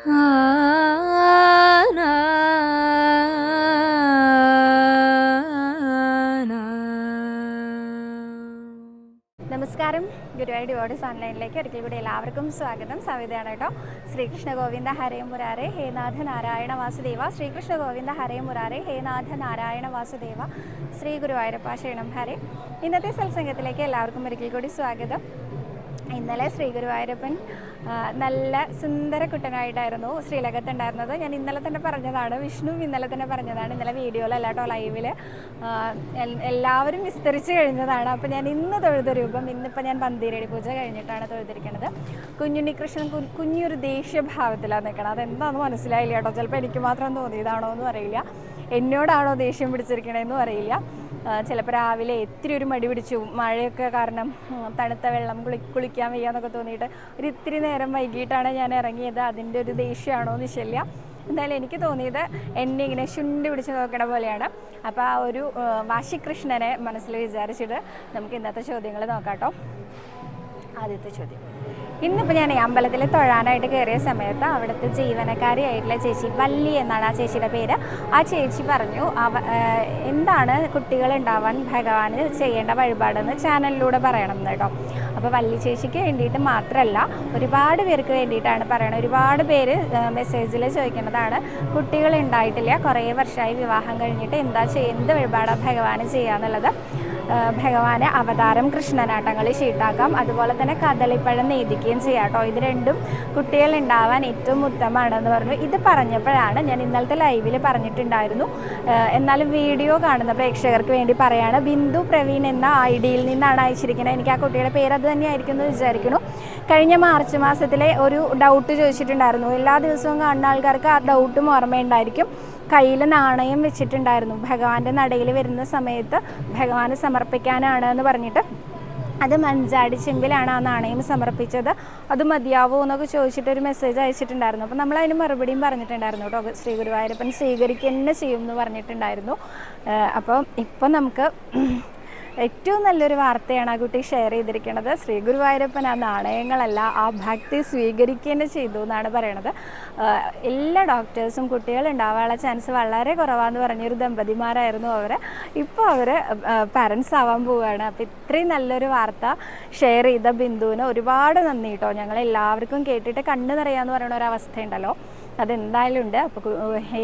നമസ്കാരം. ഗുരുവായൂർ ഡിവോഡീസ് ഓൺലൈനിലേക്ക് ഒരിക്കൽ കൂടി എല്ലാവർക്കും സ്വാഗതം. സവിതയാണ് കേട്ടോ. ശ്രീകൃഷ്ണ ഗോവിന്ദ ഹരേ മുരാരെ ഹേനാഥ നാരായണ വാസുദേവ. ശ്രീകൃഷ്ണ ഗോവിന്ദ ഹരേ മുരാരെ ഹേനാഥ നാരായണ വാസുദേവ. ശ്രീ ഗുരുവായൂരപ്പ ഹരേ. ഇന്നത്തെ സത്സംഗത്തിലേക്ക് എല്ലാവർക്കും ഒരിക്കൽ കൂടി സ്വാഗതം. ഇന്നലെ ശ്രീ ഗുരുവായൂരപ്പൻ നല്ല സുന്ദര കുട്ടനായിട്ടായിരുന്നു ശ്രീലകത്തുണ്ടായിരുന്നത്. ഞാൻ ഇന്നലെ തന്നെ പറഞ്ഞതാണ് വിഷ്ണു ഇന്നലെ തന്നെ പറഞ്ഞതാണ് ഇന്നലെ വീഡിയോയിൽ അല്ലാട്ടോ ലൈവിൽ എല്ലാവരും വിസ്തരിച്ച് കഴിഞ്ഞതാണ്. അപ്പോൾ ഞാൻ ഇന്ന് തൊഴുത രൂപം ഇന്നിപ്പോൾ ഞാൻ പന്തീരടി പൂജ കഴിഞ്ഞിട്ടാണ് തൊഴുതിരിക്കുന്നത് കുഞ്ഞുണ്ണികൃഷ്ണൻ കുഞ്ഞൊരു ദേഷ്യഭാവത്തിലാണ് നിൽക്കണം അതെന്താണെന്ന് മനസ്സിലായില്ല കേട്ടോ. ചിലപ്പോൾ എനിക്ക് മാത്രം തോന്നിയതാണോ എന്നും അറിയില്ല. എന്നോടാണോ ദേഷ്യം പിടിച്ചിരിക്കണേന്നും അറിയില്ല. ചിലപ്പോൾ രാവിലെ ഇത്തിരി ഒരു മടി പിടിച്ചു. മഴയൊക്കെ കാരണം തണുത്ത വെള്ളം കുളി കുളിക്കാൻ വയ്യാന്നൊക്കെ തോന്നിയിട്ട് ഒരു ഇത്തിരി നേരം വൈകിട്ടാണ് ഞാൻ ഇറങ്ങിയത്. അതിന്റെ ഒരു ദേഷ്യമാണോ എന്ന് ശല്യ എന്തായാലും എനിക്ക് തോന്നിയത് എന്നെ ഇങ്ങനെ ശുണ്ടി പിടിച്ച് നോക്കണ പോലെയാണ്. അപ്പോൾ ആ ഒരു വാശികൃഷ്ണനെ മനസ്സിൽ വിചാരിച്ചിട്ട് നമുക്ക് ഇന്നത്തെ ചോദ്യങ്ങൾ നോക്കാം കേട്ടോ. ആദ്യത്തെ ചോദ്യം. ഇന്നിപ്പോൾ ഞാൻ അമ്പലത്തിൽ തൊഴാനായിട്ട് കയറിയ സമയത്ത് അവിടുത്തെ ജീവനക്കാരിയായിട്ടുള്ള ചേച്ചി വല്ലി എന്നാണ് ആ ചേച്ചിയുടെ പേര്. ആ ചേച്ചി പറഞ്ഞു അവ എന്താണ് കുട്ടികൾ ഉണ്ടാവാൻ ഭഗവാന് ചെയ്യേണ്ട വഴിപാടെന്ന് ചാനലിലൂടെ പറയണം കേട്ടോ അപ്പോൾ വല്ലി ചേച്ചിക്ക് വേണ്ടിയിട്ട് മാത്രമല്ല ഒരുപാട് പേർക്ക് വേണ്ടിയിട്ടാണ് പറയണത്. ഒരുപാട് പേര് മെസ്സേജിൽ ചോദിക്കുന്നതാണ് കുട്ടികൾ ഉണ്ടായിട്ടില്ല കുറേ വർഷമായി വിവാഹം കഴിഞ്ഞിട്ട് എന്താ ചെയ്യുക എന്ത് വഴിപാടാണ് ഭഗവാന് ചെയ്യുക എന്നുള്ളത് ഭഗവാനെ അവതാരം കൃഷ്ണനാട്ടങ്ങളിൽ ഷീട്ടാക്കാം. അതുപോലെ തന്നെ കദളിപ്പഴം നെയ്തിക്കുകയും ചെയ്യാം കേട്ടോ. ഇത് രണ്ടും കുട്ടികൾ ഉണ്ടാവാൻ ഏറ്റവും ഉത്തമമാണെന്ന് പറഞ്ഞു. ഇത് പറഞ്ഞപ്പോഴാണ് ഞാൻ ഇന്നലത്തെ ലൈവിൽ പറഞ്ഞിട്ടുണ്ടായിരുന്നു. എന്നാലും വീഡിയോ കാണുന്ന പ്രേക്ഷകർക്ക് വേണ്ടി പറയാണ് ബിന്ദു പ്രവീൺ എന്ന ഐ ഡിയിൽ നിന്നാണ് അയച്ചിരിക്കുന്നത്. എനിക്ക് ആ കുട്ടിയുടെ പേര് അത് തന്നെയായിരിക്കും എന്ന് വിചാരിക്കുന്നു. കഴിഞ്ഞ മാർച്ച് മാസത്തിലെ ഒരു ഡൗട്ട് ചോദിച്ചിട്ടുണ്ടായിരുന്നു. എല്ലാ ദിവസവും കാണുന്ന ആൾക്കാർക്ക് ആ ഡൗട്ടും ഓർമ്മയുണ്ടായിരിക്കും. കയ്യിൽ നാണയം വെച്ചിട്ടുണ്ടായിരുന്നു. ഭഗവാന്റെ നടയിൽ വരുന്ന സമയത്ത് ഭഗവാന് സമർപ്പിക്കാനാണ് എന്ന് പറഞ്ഞിട്ട് അത് മഞ്ചാടി ചെമ്പിലാണ് ആ നാണയം സമർപ്പിച്ചത്. അത് മതിയാവോ എന്നൊക്കെ ചോദിച്ചിട്ട് ഒരു മെസ്സേജ് അയച്ചിട്ടുണ്ടായിരുന്നു. അപ്പോൾ നമ്മൾ അതിന് മറുപടിയും പറഞ്ഞിട്ടുണ്ടായിരുന്നു കേട്ടോ. ശ്രീ ഗുരുവായൂരപ്പൻ സ്വീകരിക്കുക തന്നെ ചെയ്യും എന്ന് പറഞ്ഞിട്ടുണ്ടായിരുന്നു. അപ്പോൾ ഇപ്പം നമുക്ക് ഏറ്റവും നല്ലൊരു വാർത്തയാണ് ആ കുട്ടി ഷെയർ ചെയ്തിരിക്കുന്നത്. ശ്രീ ഗുരുവായൂരപ്പൻ ആ നാണയങ്ങളല്ല ആ ഭക്തി സ്വീകരിക്കുകയും ചെയ്തു എന്നാണ് പറയണത്. എല്ലാ ഡോക്ടേഴ്സും കുട്ടികൾ ഉണ്ടാവാനുള്ള ചാൻസ് വളരെ കുറവാന്ന് പറഞ്ഞൊരു ദമ്പതിമാരായിരുന്നു അവർ ഇപ്പോൾ അവർ പാരൻസ് ആവാൻ പോവുകയാണ് അപ്പോൾ ഇത്രയും നല്ലൊരു വാർത്ത ഷെയർ ചെയ്ത ബിന്ദുവിന് ഒരുപാട് നന്ദി കേട്ടോ ഞങ്ങൾ എല്ലാവർക്കും കേട്ടിട്ട് കണ്ണു നിറയാന്ന് പറയുന്ന ഒരു അവസ്ഥയുണ്ടല്ലോ. അതെന്തായാലും ഉണ്ട്. അപ്പോൾ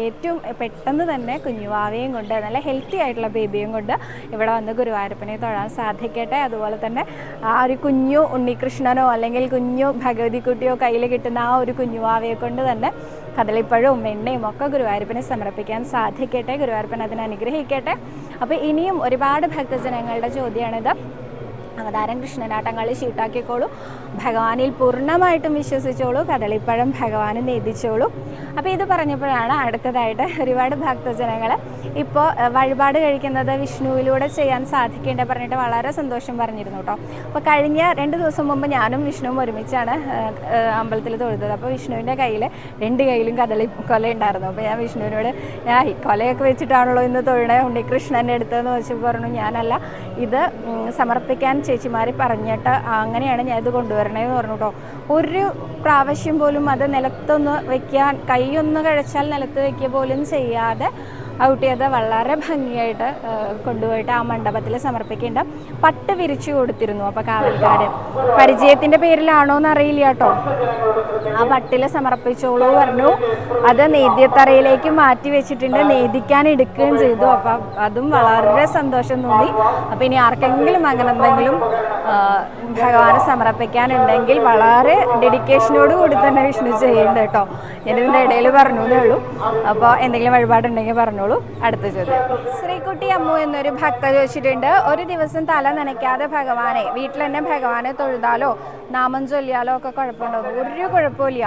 ഏറ്റവും പെട്ടെന്ന് തന്നെ കുഞ്ഞുവാവയും കൊണ്ട് നല്ല ഹെൽത്തി ആയിട്ടുള്ള ബേബിയും കൊണ്ട് ഇവിടെ വന്ന് ഗുരുവായൂരപ്പനെ തൊഴാൻ സാധിക്കട്ടെ. അതുപോലെ തന്നെ ആ ഒരു കുഞ്ഞു ഉണ്ണികൃഷ്ണനോ അല്ലെങ്കിൽ കുഞ്ഞു ഭഗവതിക്കുട്ടിയോ കയ്യിൽ കിട്ടുന്ന ആ ഒരു കുഞ്ഞുവാവയെ കൊണ്ട് തന്നെ കദളിപ്പഴവും എണ്ണയും ഒക്കെ ഗുരുവായൂരപ്പനെ സമർപ്പിക്കാൻ സാധിക്കട്ടെ. ഗുരുവായൂരപ്പൻ അതിനെ അനുഗ്രഹിക്കട്ടെ. അപ്പോൾ ഇനിയും ഒരുപാട് ഭക്തജനങ്ങളുടെ ചോദ്യമാണിത്. അവതാരം കൃഷ്ണനാട്ടങ്ങളിൽ ഷീട്ടാക്കിക്കോളൂ ഭഗവാനിൽ പൂർണമായിട്ടും വിശ്വസിച്ചോളൂ. കദളിപ്പഴം ഭഗവാന് നേദിച്ചോളൂ. അപ്പോൾ ഇത് പറഞ്ഞപ്പോഴാണ് അടുത്തതായിട്ട് ഒരുപാട് ഭക്തജനങ്ങൾ ഇപ്പോൾ വഴിപാട് കഴിക്കുന്നത് വിഷ്ണുവിലൂടെ ചെയ്യാൻ സാധിക്കേണ്ട പറഞ്ഞിട്ട് വളരെ സന്തോഷം പറഞ്ഞിരുന്നു കേട്ടോ അപ്പോൾ കഴിഞ്ഞ രണ്ട് ദിവസം മുമ്പ് ഞാനും വിഷ്ണുവും ഒരുമിച്ചാണ് അമ്പലത്തിൽ തൊഴുതത്. അപ്പോൾ വിഷ്ണുവിന്റെ കയ്യിൽ രണ്ട് കയ്യിലും കദളി കൊല ഉണ്ടായിരുന്നു. അപ്പോൾ ഞാൻ വിഷ്ണുവിനോട് ഞാൻ കൊലയൊക്കെ വെച്ചിട്ടാണല്ലോ ഇന്ന് തൊഴണേ? ഉണ്ണികൃഷ്ണന്റെ അടുത്തെന്ന് വെച്ച് പറഞ്ഞു ഞാനല്ല. ഇത് സമർപ്പിക്കാൻ ചേച്ചിമാർ പറഞ്ഞിട്ട് അങ്ങനെയാണ് ഞാൻ ഇത് കൊണ്ടുവരണേന്ന് പറഞ്ഞു കേട്ടോ ഒരു പ്രാവശ്യം പോലും അത് നിലത്തൊന്ന് വെക്കാൻ കൈയൊന്ന് കഴിച്ചാൽ നിലത്ത് വെക്കുക പോലും ചെയ്യാതെ ഔട്ടിയത് വളരെ ഭംഗിയായിട്ട് കൊണ്ടുപോയിട്ട് ആ മണ്ഡപത്തിൽ സമർപ്പിക്കേണ്ട പട്ട് വിരിച്ചു കൊടുത്തിരുന്നു അപ്പോൾ കാവൽക്കാരൻ പരിചയത്തിന്റെ പേരിലാണോ എന്ന് അറിയില്ല കേട്ടോ. ആ പട്ടിൽ സമർപ്പിച്ചോളൂ പറഞ്ഞു. അത് നേദ്യത്തറയിലേക്ക് മാറ്റി വെച്ചിട്ടുണ്ട്. നേദിക്കാൻ എടുക്കുകയും ചെയ്തു. അപ്പം അതും വളരെ സന്തോഷം തോന്നി. അപ്പം ഇനി ആർക്കെങ്കിലും അങ്ങനെ എന്തെങ്കിലും ഭഗവാനെ സമർപ്പിക്കാനുണ്ടെങ്കിൽ വളരെ ഡെഡിക്കേഷനോട് കൂടി തന്നെ വിഷ്ണു ചെയ്യേണ്ട കേട്ടോ. ഞാനിതിന്റെ ഇടയിൽ പറഞ്ഞു എന്നേ ഉള്ളൂ. അപ്പോൾ എന്തെങ്കിലും വഴിപാടുണ്ടെങ്കിൽ പറഞ്ഞോളൂ അടുത്ത ചോദ്യം. ശ്രീകുട്ടി അമ്മു എന്നൊരു ഭക്ത ചോദിച്ചിട്ടുണ്ട്. ഒരു ദിവസം തല നനയ്ക്കാതെ ഭഗവാനെ വീട്ടിൽ തന്നെ ഭഗവാനെ തൊഴുതാലോ നാമം ചൊല്ലിയാലോ ഒക്കെ കുഴപ്പമുണ്ടോ? ഒരു കുഴപ്പമില്ല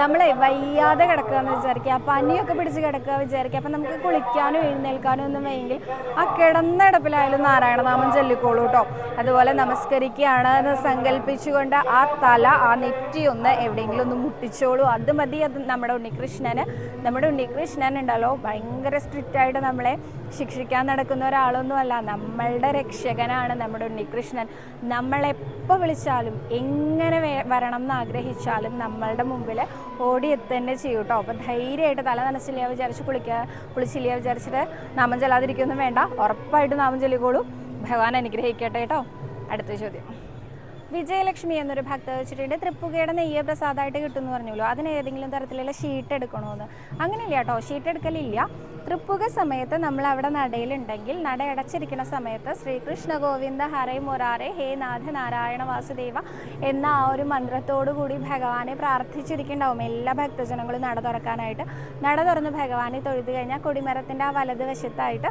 നമ്മളെ വയ്യാതെ കിടക്കുക എന്ന് വിചാരിക്കുക പനിയൊക്കെ പിടിച്ച് കിടക്കുക വിചാരിക്കുക അപ്പം നമുക്ക് കുളിക്കാനും എഴുന്നേൽക്കാനും ഒന്നും വയ്യെങ്കിൽ ആ കിടന്ന കിടപ്പിലായാലും നാരായണനാമം ചൊല്ലിക്കോളൂ കേട്ടോ. അതുപോലെ നമസ്കരിക്കുകയാണ് എന്ന് സങ്കല്പിച്ചുകൊണ്ട് ആ തല ആ നെറ്റി ഒന്ന് എവിടെയെങ്കിലും ഒന്ന് മുട്ടിച്ചോളൂ. അത് മതി അത് നമ്മുടെ ഉണ്ണികൃഷ്ണന്. നമ്മുടെ ഉണ്ണികൃഷ്ണൻ ഉണ്ടല്ലോ ഭയങ്കര സ്ട്രിക്റ്റ് ആയിട്ട് നമ്മളെ ശിക്ഷിക്കാൻ നടക്കുന്ന ഒരാളൊന്നും അല്ല നമ്മളുടെ രക്ഷകനാണ് നമ്മുടെ ഉണ്ണികൃഷ്ണൻ. നമ്മളെപ്പോൾ വിളിച്ചാലും എങ്ങനെ വരണം എന്ന് ആഗ്രഹിച്ചാലും നമ്മളുടെ മുമ്പിൽ ഓടിയെത്തന്നെ ചെയ്യും കേട്ടോ അപ്പോൾ ധൈര്യമായിട്ട് തല നനച്ചില്ല വിചാരിച്ച് കുളിക്കുക കുളിച്ചില്ല വിചാരിച്ചിട്ട് നാമം ചൊല്ലാതിരിക്കൊന്നും വേണ്ട. ഉറപ്പായിട്ട് നാമം ചൊല്ലിക്കോളൂ. ഭഗവാൻ അനുഗ്രഹിക്കട്ടെ കേട്ടോ അടുത്ത ചോദ്യം. വിജയലക്ഷ്മി എന്നൊരു ഭക്ത വെച്ചിട്ടുണ്ട്. തൃപ്പുകയുടെ നെയ്യ പ്രസാദമായിട്ട് കിട്ടുമെന്ന് പറഞ്ഞല്ലോ. അതിന് ഏതെങ്കിലും തരത്തിലുള്ള ഷീറ്റ് എടുക്കണമെന്ന് അങ്ങനെയില്ല കേട്ടോ. ഷീറ്റ് എടുക്കലില്ല. തൃപ്പുക സമയത്ത് നമ്മൾ അവിടെ നടയിലുണ്ടെങ്കിൽ നട അടച്ചിരിക്കുന്ന സമയത്ത് ശ്രീകൃഷ്ണ ഗോവിന്ദ ഹരേ മൊറാറെ ഹേ നാഥ നാരായണ വാസുദേവ എന്ന ആ ഒരു മന്ത്രത്തോടു കൂടി ഭഗവാനെ പ്രാർത്ഥിച്ചിരിക്കുന്നുണ്ടാവും. എല്ലാ ഭക്തജനങ്ങളും നട തുറക്കാനായിട്ട്. നട തുറന്ന് ഭഗവാനെ തൊഴുതു കഴിഞ്ഞാൽ കൊടിമരത്തിന്റെ ആ വലത് വശത്തായിട്ട്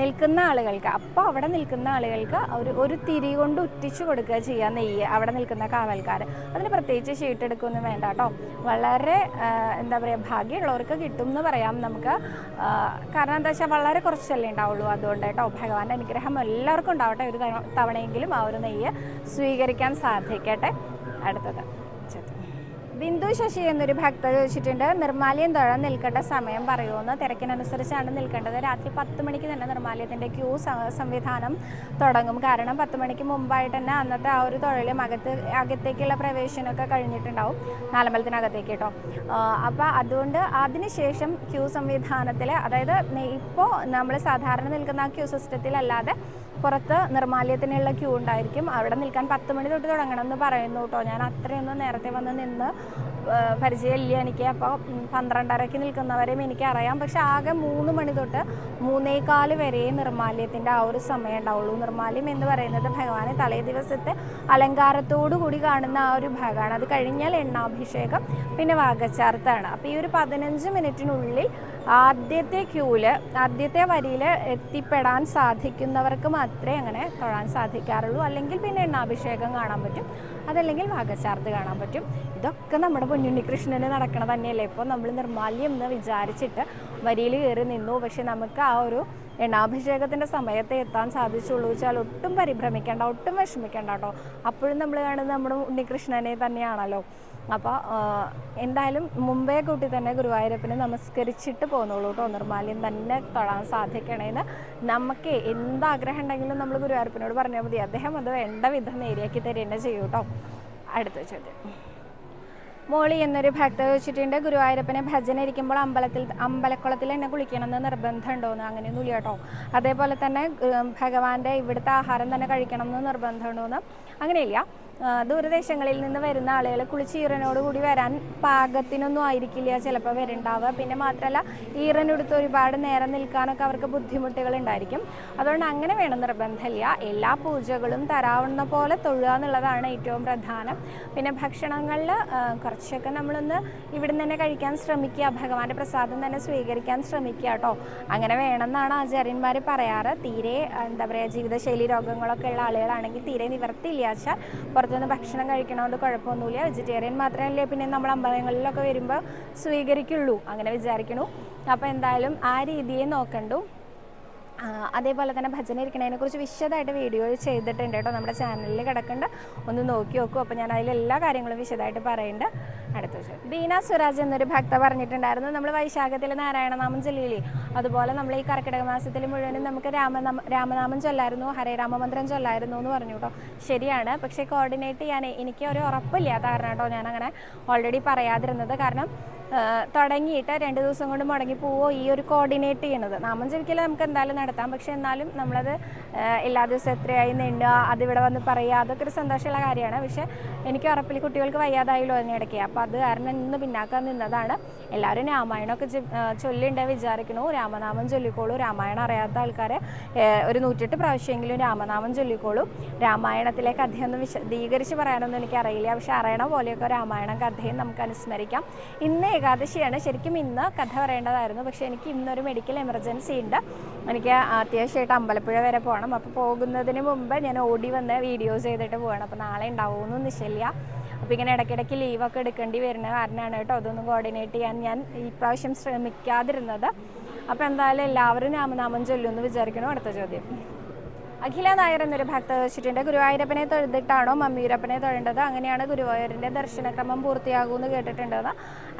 നിൽക്കുന്ന ആളുകൾക്ക് അപ്പോൾ അവിടെ നിൽക്കുന്ന ആളുകൾക്ക് ഒരു ഒരു തിരി കൊണ്ട് ഉറ്റിച്ചു കൊടുക്കുക ചെയ്യുക നെയ്യ് അവിടെ നിൽക്കുന്ന കാവൽക്കാർ അതിന് പ്രത്യേകിച്ച് ഷീട്ട് എടുക്കുമെന്ന് വേണ്ട കേട്ടോ വളരെ എന്താ പറയുക ഭാഗ്യമുള്ളവർക്ക് കിട്ടും എന്ന് പറയാം നമുക്ക്. കാരണം എന്താ വെച്ചാൽ വളരെ കുറച്ചല്ലേ ഉണ്ടാവുള്ളൂ. അതുകൊണ്ട് കേട്ടോ ഭഗവാന്റെ അനുഗ്രഹം എല്ലാവർക്കും ഉണ്ടാവട്ടെ. ഒരു തവണ- തവണയെങ്കിലും ആ ഒരു നെയ്യ് സ്വീകരിക്കാൻ സാധിക്കട്ടെ. അടുത്തത്. ബിന്ദു ശശി എന്നൊരു ഭക്ത ചോദിച്ചിട്ടുണ്ട് നിർമ്മാലയം തുഴ നിൽക്കേണ്ട സമയം പറയുമെന്ന്. തിരക്കിനനുസരിച്ചാണ് നിൽക്കേണ്ടത്. രാത്രി പത്ത് മണിക്ക് തന്നെ നിർമ്മാലയത്തിന്റെ ക്യൂ സംവിധാനം തുടങ്ങും. കാരണം പത്ത് മണിക്ക് മുമ്പായിട്ട് തന്നെ അന്നത്തെ ആ ഒരു തൊഴിലും അകത്ത് അകത്തേക്കുള്ള പ്രവേശനമൊക്കെ കഴിഞ്ഞിട്ടുണ്ടാവും. നാലമ്പലത്തിനകത്തേക്ക് കേട്ടോ. അപ്പോൾ അതുകൊണ്ട് അതിനുശേഷം ക്യൂ സംവിധാനത്തിൽ അതായത് ഇപ്പോൾ നമ്മൾ സാധാരണ നിൽക്കുന്ന ആ ക്യൂ സിസ്റ്റത്തിലല്ലാതെ പുറത്ത് നിർമ്മാല്യത്തിനുള്ള ക്യൂ ഉണ്ടായിരിക്കും. അവിടെ നിൽക്കാൻ പത്ത് മണി തൊട്ട് തുടങ്ങണം എന്ന് പറയുന്നു കേട്ടോ. ഞാൻ അത്രയൊന്നും നേരത്തെ വന്ന് നിന്ന് പരിചയമില്ല എനിക്ക്. അപ്പോൾ പന്ത്രണ്ടരയ്ക്ക് നിൽക്കുന്നവരെയും എനിക്കറിയാം പക്ഷെ ആകെ മൂന്ന് മണി തൊട്ട് മൂന്നേകാൽ വരെ നിർമ്മാല്യത്തിന്റെ ആ ഒരു സമയം ഉണ്ടാവുള്ളൂ. നിർമ്മാല്യം എന്ന് പറയുന്നത് ഭഗവാനെ തലേ ദിവസത്തെ അലങ്കാരത്തോടു കൂടി കാണുന്ന ആ ഒരു ഭാഗമാണ്. അത് കഴിഞ്ഞാൽ എണ്ണാഭിഷേകം പിന്നെ വാഗച്ചാർത്താണ് അപ്പോൾ ഈ ഒരു പതിനഞ്ച് മിനിറ്റിനുള്ളിൽ ആദ്യത്തെ ക്യൂൽ ആദ്യത്തെ വരിയിൽ എത്തിപ്പെടാൻ സാധിക്കുന്നവർക്ക് മാത്രമേ അങ്ങനെ തൊഴാൻ സാധിക്കാറുള്ളൂ. അല്ലെങ്കിൽ പിന്നെ എണ്ണാഭിഷേകം കാണാൻ പറ്റും. അതല്ലെങ്കിൽ വാഗച്ചാർത്ത് കാണാൻ പറ്റും. ഇതൊക്കെ നമ്മുടെ പൊന്നുണ്ണി കൃഷ്ണന് നടക്കണ തന്നെയല്ലേ? ഇപ്പോൾ നമ്മൾ നിർമാല്യം എന്ന് വിചാരിച്ചിട്ട് വരിയിൽ കയറി നിന്നു. പക്ഷെ നമുക്ക് ആ ഒരു എണ്ണാഭിഷേകത്തിന്റെ സമയത്തെ എത്താൻ സാധിച്ചുള്ളൂ വെച്ചാൽ ഒട്ടും പരിഭ്രമിക്കേണ്ട ഒട്ടും വിഷമിക്കേണ്ട കേട്ടോ. അപ്പോഴും നമ്മൾ കാണുന്നത് നമ്മുടെ ഉണ്ണികൃഷ്ണനെ തന്നെയാണല്ലോ. അപ്പോൾ എന്തായാലും മുമ്പേ കൂട്ടി തന്നെ ഗുരുവായൂരപ്പനെ നമസ്കരിച്ചിട്ട് പോകുന്നുള്ളൂ കേട്ടോ. നിർമാല്യം തന്നെ തൊഴാൻ സാധിക്കണേന്ന് നമുക്ക് എന്താഗ്രഹം ഉണ്ടെങ്കിലും നമ്മൾ ഗുരുവായൂരപ്പനോട് പറഞ്ഞാൽ മതി. അദ്ദേഹം അത് വേണ്ട വിധം നേരിയാക്കി തരേണ്ട ചെയ്യൂ കേട്ടോ. അടുത്ത ചോദ്യം. മോളി എന്നൊരു ഭക്ത വെച്ചിട്ടുണ്ട് ഗുരുവായൂരപ്പനെ ഭജന ഇരിക്കുമ്പോൾ അമ്പലത്തിൽ അമ്പലക്കുളത്തിൽ എന്നെ കുളിക്കണമെന്ന് നിർബന്ധമുണ്ടോയെന്ന് അങ്ങനെയൊന്നുമില്ല കേട്ടോ. അതേപോലെ തന്നെ ഭഗവാന്റെ ഇവിടുത്തെ ആഹാരം തന്നെ കഴിക്കണം എന്ന്? നിർബന്ധമുണ്ടോയെന്ന് അങ്ങനെയില്ല. ദൂരദേശങ്ങളിൽ നിന്ന് വരുന്ന ആളുകൾ കുളിച്ച് കൂടി വരാൻ പാകത്തിനൊന്നും ആയിരിക്കില്ല ചിലപ്പോൾ വരുണ്ടാവുക. പിന്നെ മാത്രമല്ല ഈറനെടുത്ത് ഒരുപാട് നേരം നിൽക്കാനൊക്കെ അവർക്ക് ബുദ്ധിമുട്ടുകൾ ഉണ്ടായിരിക്കും. അതുകൊണ്ട് അങ്ങനെ വേണം നിർബന്ധമില്ല. എല്ലാ പൂജകളും തരാവുന്ന പോലെ തൊഴുക എന്നുള്ളതാണ് ഏറ്റവും പ്രധാനം. പിന്നെ ഭക്ഷണങ്ങളിൽ കുറച്ചൊക്കെ നമ്മളൊന്ന് ഇവിടുന്ന് തന്നെ കഴിക്കാൻ ശ്രമിക്കുക. ഭഗവാന്റെ പ്രസാദം തന്നെ സ്വീകരിക്കാൻ ശ്രമിക്കുക കേട്ടോ. അങ്ങനെ വേണമെന്നാണ് ആചാര്യന്മാർ പറയാറ്. തീരെ എന്താ പറയുക ജീവിതശൈലി രോഗങ്ങളൊക്കെ ഉള്ള ആളുകളാണെങ്കിൽ തീരെ നിവർത്തിയില്ല വെച്ചാൽ പുറത്തുനിന്ന് ഭക്ഷണം കഴിക്കണോണ്ട് കുഴപ്പമൊന്നുമില്ല. വെജിറ്റേറിയൻ മാത്രമല്ലേ പിന്നെ നമ്മൾ അമ്പലങ്ങളിലൊക്കെ വരുമ്പോൾ സ്വീകരിക്കുള്ളൂ. അങ്ങനെ വിചാരിക്കണു. അപ്പോൾ എന്തായാലും ആ രീതിയെ നോക്കണ്ടു. അതേപോലെ തന്നെ ഭജന ഇരിക്കണതിനെ കുറിച്ച് വിശദമായിട്ട് വീഡിയോ ചെയ്തിട്ടുണ്ട് കേട്ടോ നമ്മുടെ ചാനലിൽ കിടക്കുന്നുണ്ട് ഒന്ന് നോക്കി നോക്കൂ. അപ്പോൾ ഞാൻ അതിൽ എല്ലാ കാര്യങ്ങളും വിശദമായിട്ട് പറയുന്നുണ്ട് അടുത്ത ബീന സുരാജ് എന്നൊരു ഭക്ത പറഞ്ഞിട്ടുണ്ടായിരുന്നു. നമ്മൾ വൈശാഖത്തിൽ നാരായണനാമം ചൊല്ലിയില്ലേ അതുപോലെ നമ്മൾ ഈ കർക്കിടക മാസത്തിൽ മുഴുവനും നമുക്ക് രാമനാമ രാമനാമം ചൊല്ലായിരുന്നു. ഹരേ രാമമന്ത്രം ചൊല്ലായിരുന്നു എന്ന് പറഞ്ഞു കേട്ടോ. ശരിയാണ്. പക്ഷേ കോർഡിനേറ്റ് ചെയ്യാൻ എനിക്ക് ഒരു ഉറപ്പില്ല കാരണം കേട്ടോ ഞാനങ്ങനെ ഓൾറെഡി പറയാതിരുന്നത്. കാരണം തുടങ്ങിയിട്ട് രണ്ട് ദിവസം കൊണ്ട് മുടങ്ങി പോവോ ഈ ഒരു കോർഡിനേറ്റ് ചെയ്യുന്നത് നാമം ജപിക്കൽ നമുക്ക് എന്തായാലും പക്ഷെ എന്നാലും നമ്മളത് എല്ലാ ദിവസവും എത്രയായി നീണ്ടുക അതിവിടെ വന്ന് പറയുക അതൊക്കെ ഒരു സന്തോഷമുള്ള കാര്യമാണ്. പക്ഷെ എനിക്ക് ഉറപ്പിൽ കുട്ടികൾക്ക് വയ്യാതായല്ലോ അതിനിടയ്ക്ക് അപ്പോൾ അത് കാരണം ഇന്ന് പിന്നാക്കാൻ നിന്നതാണ്. എല്ലാവരും രാമായണമൊക്കെ ചൊല്ലിണ്ടേ വിചാരിക്കണു. രാമനാമം ചൊല്ലിക്കോളൂ. രാമായണം അറിയാത്ത ആൾക്കാരെ ഒരു നൂറ്റെട്ട് പ്രാവശ്യമെങ്കിലും രാമനാമം ചൊല്ലിക്കോളൂ. രാമായണത്തിലെ കഥയൊന്നും വിശദീകരിച്ച് പറയാനൊന്നും എനിക്കറിയില്ല. പക്ഷെ അറിയണ പോലെയൊക്കെ രാമായണം കഥയും നമുക്ക് അനുസ്മരിക്കാം. ഇന്ന് ഏകാദശിയാണ്. ശരിക്കും ഇന്ന് കഥ പറയേണ്ടതായിരുന്നു. പക്ഷേ എനിക്ക് ഇന്നൊരു മെഡിക്കൽ എമർജൻസി ഉണ്ട്. എനിക്ക് അത്യാവശ്യമായിട്ട് അമ്പലപ്പുഴ വരെ പോകണം. അപ്പോൾ പോകുന്നതിന് മുമ്പ് ഞാൻ ഓടി വന്ന് വീഡിയോസ് ചെയ്തിട്ട് പോകണം അപ്പോൾ നാളെ ഉണ്ടാവുമെന്ന് നിശ്ചയില്ല. അപ്പോൾ ഇങ്ങനെ ഇടയ്ക്കിടയ്ക്ക് ലീവൊക്കെ എടുക്കേണ്ടി വരുന്ന കാരണമാണ് കേട്ടോ. അതൊന്നും കോർഡിനേറ്റ് ചെയ്യാൻ ഞാൻ ഇപ്രാവശ്യം ശ്രമിക്കാതിരുന്നത്. അപ്പോൾ എന്തായാലും എല്ലാവരും നാമനാമം ചൊല്ലുമെന്ന് വിചാരിക്കണം. അടുത്ത ചോദ്യം. അഖില നായർ എന്നൊരു ഭക്ത വെച്ചിട്ടുണ്ട്. ഗുരുവായൂരപ്പനെ തൊഴുതിട്ടാണോ മമ്മിയൂരപ്പനെ തൊഴേണ്ടത്? അങ്ങനെയാണ് ഗുരുവായൂരിന്റെ ദർശനക്രമം പൂർത്തിയാകുമെന്ന് കേട്ടിട്ടുണ്ടെന്ന്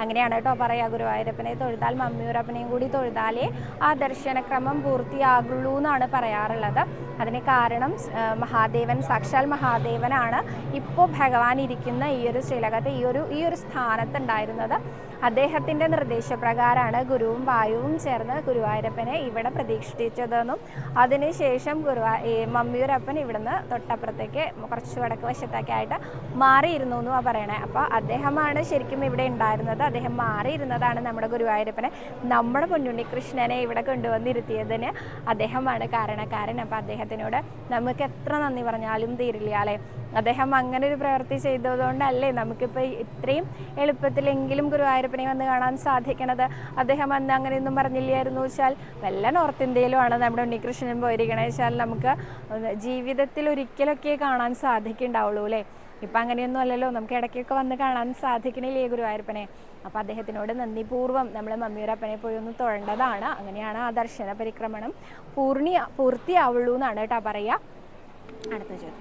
അങ്ങനെയാണ് കേട്ടോ പറയുക ഗുരുവായൂരപ്പനെ തൊഴുതാൽ മമ്മിയൂരപ്പനെയും കൂടി തൊഴുതാലേ ആ ദർശനക്രമം പൂർത്തിയാകുള്ളൂ എന്നാണ് പറയാറുള്ളത്. അതിന് കാരണം മഹാദേവൻ സാക്ഷാൽ മഹാദേവനാണ് ഇപ്പോൾ ഭഗവാൻ ഇരിക്കുന്ന ഈ ഒരു ശ്രീലകത്ത് ഈ ഒരു ഈ ഒരു സ്ഥാനത്തുണ്ടായിരുന്നത്. അദ്ദേഹത്തിന്റെ നിർദ്ദേശപ്രകാരമാണ് ഗുരുവും വായുവും ചേർന്ന് ഗുരുവായൂരപ്പനെ ഇവിടെ പ്രതീക്ഷിച്ചതെന്നും അതിനുശേഷം ഗുരുവാ മമ്മിയൂരപ്പൻ ഇവിടുന്ന് തൊട്ടപ്പുറത്തേക്ക് കുറച്ച് വടക്ക് വശത്തൊക്കെ ആയിട്ട് മാറിയിരുന്നു എന്നുമാണ് പറയണേ. അപ്പോൾ അദ്ദേഹമാണ് ശരിക്കും ഇവിടെ ഉണ്ടായിരുന്നത്. അദ്ദേഹം മാറിയിരുന്നതാണ് നമ്മുടെ ഗുരുവായൂരപ്പനെ നമ്മുടെ പൊന്നുണ്ണി കൃഷ്ണനെ ഇവിടെ കൊണ്ടുവന്നിരുത്തിയതിന് അദ്ദേഹമാണ് കാരണക്കാരൻ. അപ്പോൾ അദ്ദേഹത്തിനോട് നമുക്ക് എത്ര നന്ദി പറഞ്ഞാലും തീരില്ല അല്ലേ? അദ്ദേഹം അങ്ങനെ ഒരു പ്രവൃത്തി ചെയ്തതുകൊണ്ടല്ലേ നമുക്കിപ്പോൾ ഇത്രയും എളുപ്പത്തിലെങ്കിലും ഗുരുവായൂരപ്പനെ വന്ന് കാണാൻ സാധിക്കണത്? അദ്ദേഹം അന്ന് അങ്ങനെയൊന്നും പറഞ്ഞില്ലായിരുന്നു വെച്ചാൽ വല്ല നോർത്ത് ഇന്ത്യയിലുമാണ് നമ്മുടെ ഉണ്ണികൃഷ്ണൻ പോയിരിക്കണേ വെച്ചാൽ നമുക്ക് ജീവിതത്തിൽ ഒരിക്കലൊക്കെ കാണാൻ സാധിക്കുന്നുണ്ടാവുള്ളൂ അല്ലേ? ഇപ്പം അങ്ങനെയൊന്നും അല്ലല്ലോ. നമുക്ക് ഇടയ്ക്കൊക്കെ വന്ന് കാണാൻ സാധിക്കണില്ലേ ഗുരുവായൂരപ്പനെ? അപ്പം അദ്ദേഹത്തിനോട് നന്ദിപൂർവം നമ്മൾ മമ്മിയൂരപ്പനെ പോയി ഒന്ന് തൊഴേണ്ടതാണ്. അങ്ങനെയാണ് ആ ദർശന പരിക്രമണം പൂർണി പൂർത്തിയാവുള്ളൂ എന്നാണ് കേട്ടോ പറയുക അടുത്ത ചോദ്യം.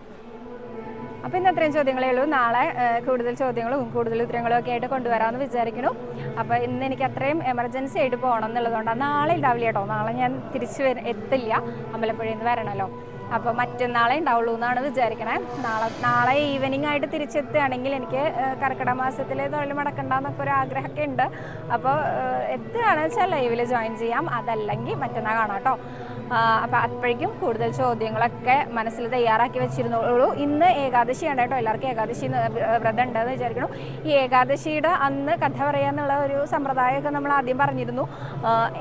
അപ്പം ഇന്ന് അത്രയും ചോദ്യങ്ങളേ ഉള്ളൂ. നാളെ കൂടുതൽ ചോദ്യങ്ങളും കൂടുതൽ ഉത്തരങ്ങളും ഒക്കെ ആയിട്ട് കൊണ്ടുവരാമെന്ന് വിചാരിക്കുന്നു. അപ്പോൾ ഇന്ന് എനിക്ക് അത്രയും എമർജൻസി ആയിട്ട് പോകണം എന്നുള്ളതുകൊണ്ടാണ് നാളെ ഉണ്ടാവില്ല കേട്ടോ. നാളെ ഞാൻ തിരിച്ചു വര എത്തില്ല. അമ്പലപ്പുഴയിൽ നിന്ന് വരണമല്ലോ അപ്പോൾ മറ്റന്നാളെ ഉണ്ടാവുള്ളൂ എന്നാണ് വിചാരിക്കണേ. നാളെ നാളെ ഈവനിങ് ആയിട്ട് തിരിച്ചെത്തുകയാണെങ്കിൽ എനിക്ക് കർക്കിടക മാസത്തിൽ തൊഴിൽ മടക്കണ്ടെന്നൊക്കെ ഒരു ആഗ്രഹമൊക്കെ ഉണ്ട്. അപ്പോൾ എത്തുകയാണെന്ന് വെച്ചാൽ ലൈവിൽ ജോയിൻ ചെയ്യാം. അതല്ലെങ്കിൽ മറ്റന്നാൾ കാണാം കേട്ടോ. അപ്പോൾ അപ്പോഴേക്കും കൂടുതൽ ചോദ്യങ്ങളൊക്കെ മനസ്സിൽ തയ്യാറാക്കി വെച്ചിരുന്നുള്ളൂ ഇന്ന് ഏകാദശിയാണ് കേട്ടോ. എല്ലാവർക്കും ഏകാദശി വ്രതം ഉണ്ടെന്ന് വിചാരിക്കുന്നു ഈ ഏകാദശിയുടെ അന്ന് കഥ പറയാന്നുള്ള ഒരു സമ്പ്രദായമൊക്കെ നമ്മൾ ആദ്യം പറഞ്ഞിരുന്നു.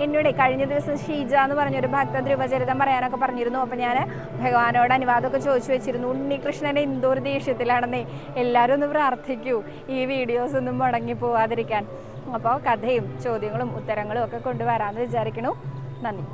എന്നോട് കഴിഞ്ഞ ദിവസം ഷീജ എന്ന് പറഞ്ഞൊരു ഭക്ത ധ്രുവചരിതം പറയാനൊക്കെ പറഞ്ഞിരുന്നു. അപ്പോൾ ഞാൻ ഭഗവാനോട് അനുവാദമൊക്കെ ചോദിച്ചു വെച്ചിരുന്നു. ഉണ്ണികൃഷ്ണനെ എന്തോരു ദേഷ്യത്തിലാണെന്നേ എല്ലാവരും ഒന്ന് പ്രാർത്ഥിക്കൂ. ഈ വീഡിയോസ് ഒന്നും മുടങ്ങി പോവാതിരിക്കാൻ. അപ്പോൾ കഥയും ചോദ്യങ്ങളും ഉത്തരങ്ങളും ഒക്കെ കൊണ്ടുവരാമെന്ന് വിചാരിക്കണു നന്ദി.